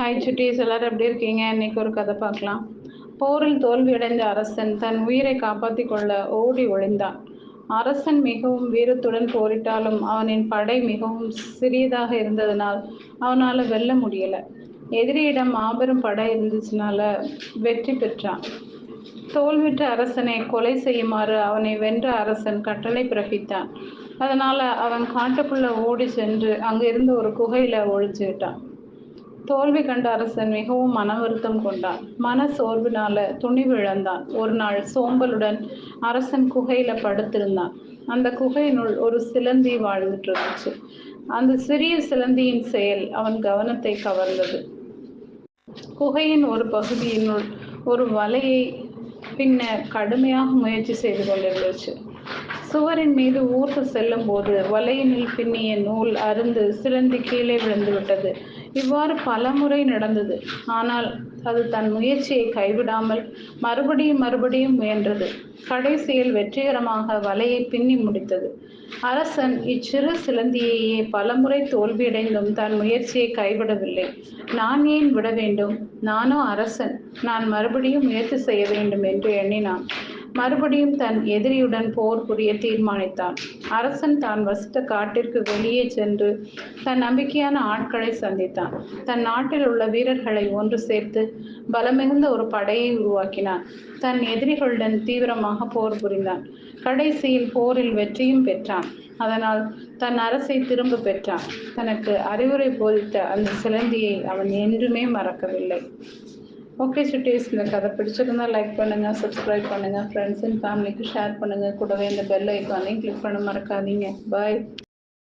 Hi சுட்டீஸ் எல்லாரும் எப்படி இருக்கீங்க? இன்னைக்கு ஒரு கதை பார்க்கலாம். போரில் தோல்வியடைந்த அரசன் தன் உயிரை காப்பாற்றிக் கொள்ள ஓடி ஒளிந்தான். அரசன் மிகவும் வீரத்துடன் போரிட்டாலும் அவனின் படை மிகவும் சிறியதாக இருந்ததனால் அவனால் வெல்ல முடியல. எதிரியிடம் மாபெரும் படை இருந்துச்சுனால வெற்றி பெற்றான். தோல்விற்ற அரசனை கொலை செய்யுமாறு அவனை வென்ற அரசன் கட்டளை பிறப்பித்தான். அதனால அவன் காட்டுக்குள்ள ஓடி சென்று அங்கிருந்த ஒரு குகையில ஒழிச்சுக்கிட்டான் தோல்வி கண்ட அரசன் மிகவும் மன வருத்தம் கொண்டான். மன சோர்வினால துணிவு இழந்தான் ஒரு நாள் சோம்பலுடன் அரசன் குகையில படுத்திருந்தான். அந்த குகையினுள் ஒரு சிலந்தி வாழ்ந்துட்டு இருந்துச்சு அந்த சிறிய சிலந்தியின் செயல் அவன் கவனத்தை கவர்ந்தது. குகையின் ஒரு பகுதியினுள் ஒரு வலையை பின்ன கடுமையாக முயற்சி செய்து கொண்டிருந்துச்சு. சுவரின் மீது ஊர்ந்து செல்லும் போது வலையினில் பின்னிய நூல் அருந்து சிலந்தி கீழே விழுந்து விட்டது இவ்வாறு பலமுறை நடந்தது. ஆனால் அது தன் முயற்சியை கைவிடாமல் மறுபடியும் மறுபடியும் முயன்றது. கடைசியில் வெற்றிகரமாக வலையை பின்னி முடித்தது. அரசன் இச்சிறு சிலந்தியையே பலமுறை தோல்வியடைந்தும் தன் முயற்சியை கைவிடவில்லை. நான் ஏன் விட வேண்டும்? நானோ அரசன். நான் மறுபடியும் முயற்சி செய்ய வேண்டும் என்று எண்ணினான். மறுபடியும் தன் எதிரியுடன் போர் புரிய தீர்மானித்தான். அரசன் தான் வசித்த காட்டிற்கு வெளியே சென்று தன் நம்பிக்கையான ஆட்களை சந்தித்தான். தன் நாட்டில் உள்ள வீரர்களை ஒன்று சேர்த்து பலமிகுந்த ஒரு படையை உருவாக்கினான். தன் எதிரிகளுடன் தீவிரமாக போர் புரிந்தான். கடைசியில் போரில் வெற்றியும் பெற்றான். அதனால் தன் அரசை திரும்ப பெற்றான். தனக்கு அறிவுரை போதித்த அந்த சிலந்தியை அவன் என்றுமே மறக்கவில்லை. ஓகே சுட்டீஸ் இந்த கதை பிடிச்சிருந்தா லைக் பண்ணுங்கள் சப்ஸ்கிரைப் பண்ணுங்கள் ஃப்ரெண்ட்ஸ் அண்ட் ஃபேமிலிக்கு ஷேர் பண்ணுங்கள் கூடவே இந்த பெல் ஐக்கானையும் கிளிக் பண்ண மறக்காதீங்க. பாய்